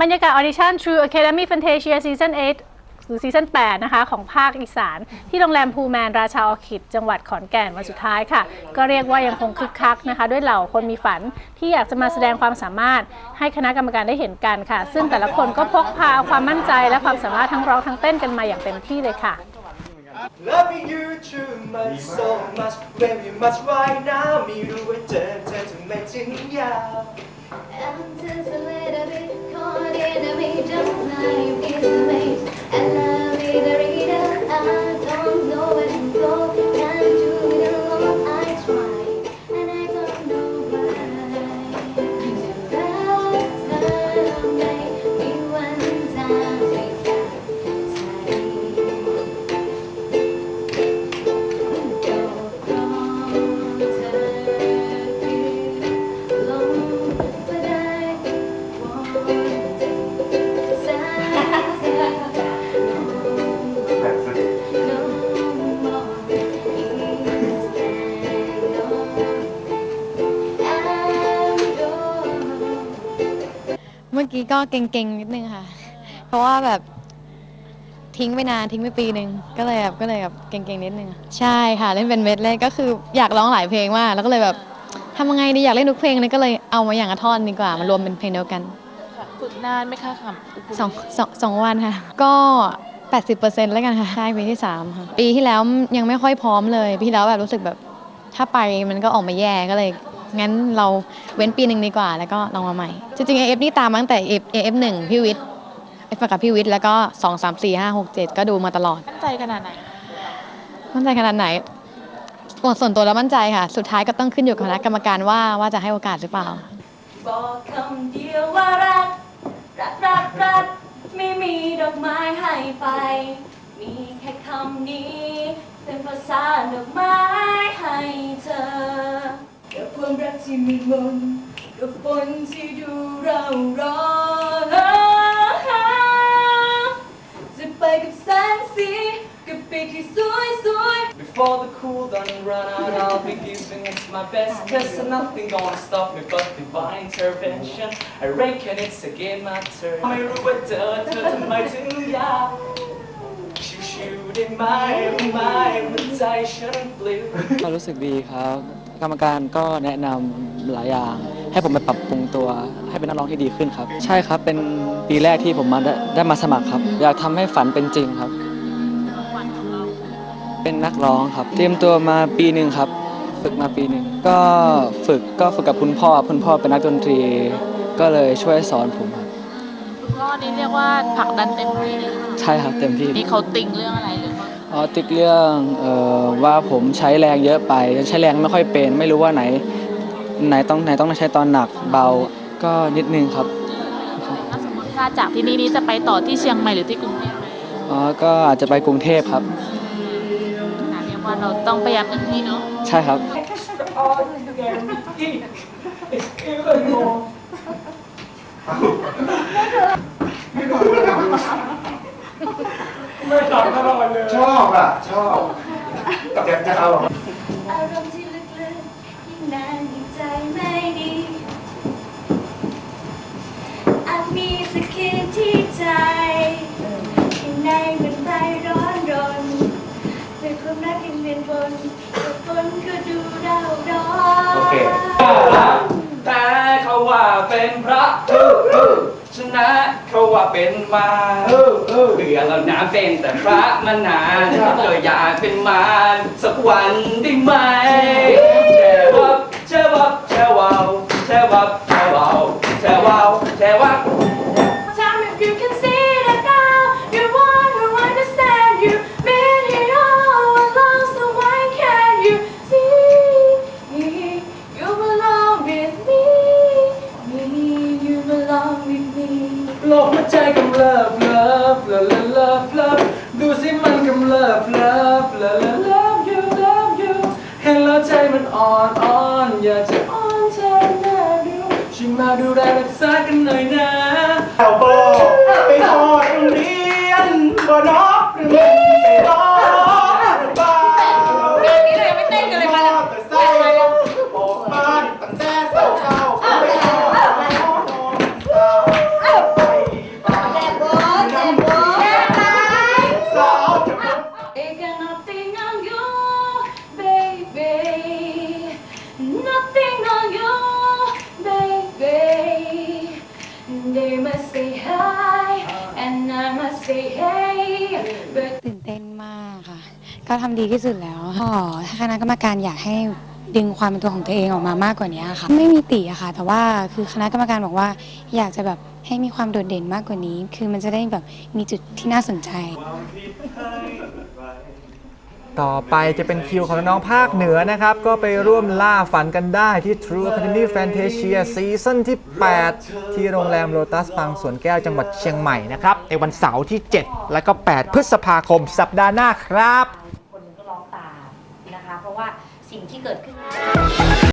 บรรยากาศออดิชั่น True Academy Fantasia Season 8 หรือซีซั่น8นะคะ ของภาคอีสาน ที่โรงแรมพูแมนราชาออคิด จังหวัดขอนแก่นวันสุดท้ายค่ะ ก็เรียกว่ายังคงคึกคักนะคะ ด้วยเหล่าคนมีฝันที่อยากจะมาแสดงความสามารถให้คณะกรรมการได้เห็นกันค่ะ ซึ่งแต่ละคนก็พกพาเอาความมั่นใจและความสามารถทั้งร้องทั้งเต้นกันมาอย่างเต็มที่เลยค่ะ Loving you too much so much very much right now ไม่รู้ว่าเจอเธอทำไมถึงยาว I'm just a little bit caught in the middle กี้ก็เก่งๆนิดนึงค่ะ เพราะว่าแบบทิ้งไปนานทิ้งไปปีหนึ่งก็เลยแบบก็เลยแบบเก่งๆนิดนึงใช่ค่ะเล่นเป็นเม็ดเลยก็คืออยากร้องหลายเพลงมากแล้วก็เลยแบบทำยังไงดีอยากเล่นทุกเพลงเลยก็เลยเอามาอย่างละท่อนดีกว่ามารวมเป็นเพลงเดียวกันฝึกนานไหมคะค่ะอุคุเลสองสองสองวันค่ะ ก็80%แล้วกันค่ะใช่ปีที่3ค่ะปีที่แล้วยังไม่ค่อยพร้อมเลยปีที่แล้วแบบรู้สึกแบบถ้าไปมันก็ออกมาแย่ก็เลย งั้นเราเว้นปีหนึ่งดีกว่า แล้วก็ลองมาใหม่ จริงๆ AF นี่ตามมาตั้งแต่ AF หนึ่งพี่วิทย์เอฟกับพี่วิทย์แล้วก็2 3 4 5 6 7ก็ดูมาตลอด มั่นใจขนาดไหน มั่นใจขนาดไหนส่วนตัวแล้วมั่นใจค่ะ สุดท้ายก็ต้องขึ้นอยู่กับคณะกรรมการว่าว่าจะให้โอกาสหรือเปล่า บอกคำเดียวว่ารัก รักรักรักไม่มีดอกไม้ให้ไป มีแค่คำนี้ เป็นภาษาดอกไม้ให้เธอ กับความรักที่มีมนต์กับฝนที่ดูเราร้อนจะไปกับแสงสีกับปีกที่สวยสวย Before the cool done run out I'll be giving it my best Cause nothing gonna stop me but divine intervention I reckon it's again my turn ไม่รู้ว่าเจอเธอทำไมถึงยาวชิวๆ ได้ไหมรู้ไหมหัวใจฉันปลิวก็รู้สึกดีครับ กรรมการก็แนะนำหลายอย่าง ให้ผมไปปรับปรุงตัว ให้เป็นนักร้องที่ดีขึ้นครับ ใช่ครับเป็นปีแรกที่ผมมาได้ได้มาสมัครครับ อยากทำให้ฝันเป็นจริงครับ เป็นนักร้องครับ เตรียมตัวมาปีหนึ่งครับ ฝึกมาปีหนึ่งก็ฝึกก็ฝึกกับคุณพ่อ คุณพ่อเป็นนักดนตรี ก็เลยช่วยสอนผมครับ คุณพ่อนี่เรียกว่าผลักดันเต็มที่เลยค่ะใช่ครับเต็มที่ นี่เขาติงเรื่องอะไรหรือเปล่าอ๋อติกเรื่องเอ่อว่าผมใช้แรงเยอะไปใช้แรงไม่ค่อยเป็น ไม่รู้ว่าไหน ไหนต้องไหนต้องใช้ตอนหนักเบาก็นิดนึงครับถ้าสมมติว่าจากที่นี่นี่จะไปต่อที่เชียงใหม่หรือที่กรุงเทพไหมอ๋อก็อาจจะไปกรุงเทพครับ อะเรียกว่าเราต้องพยายามเต็มที่เนาะ ใช่ครับ ชอบอะ ชอบจะจะเอาอารมณ์ที่ลึกๆยิ่งนาน เขาว่าเป็นมาเบื่อแล้วนะเป็นแต่พระมานานก็อยากเป็นมารสักวันได้ไหมแช่วับแช่วับแช่วาวแช่วับแช่วาวแช่วาว อ่อนอ่อนอยากจะอ้อนเธอหน้าดูช่วยมาดูแลรักษากันหน่อยนะ ก็ทำดีที่สุดแล้วก็ถ้าคณะกรรมการอยากให้ดึงความเป็นตัวของตัวเองออกมามากกว่านี้ค่ะ ไม่มีติอะค่ะ แต่ว่าคือคณะกรรมการบอกว่า อยากจะแบบให้มีความโดดเด่นมากกว่านี้ คือมันจะได้แบบมีจุดที่น่าสนใจ ต่อไปจะเป็นคิวของน้องๆภาคเหนือนะครับ ก็ไปร่วมล่าฝันกันได้ที่ True Academy Fantasia ซีซั่นที่ 8 ที่โรงแรมโ o ตัสบางสวนแก้วจังหวัดเชียงใหม่นะครับในวันเสาร์ที่ 7 และก็ 8 พฤษภาคมสัปดาห์หน้าครับ สิ่งที่เกิดขึ้น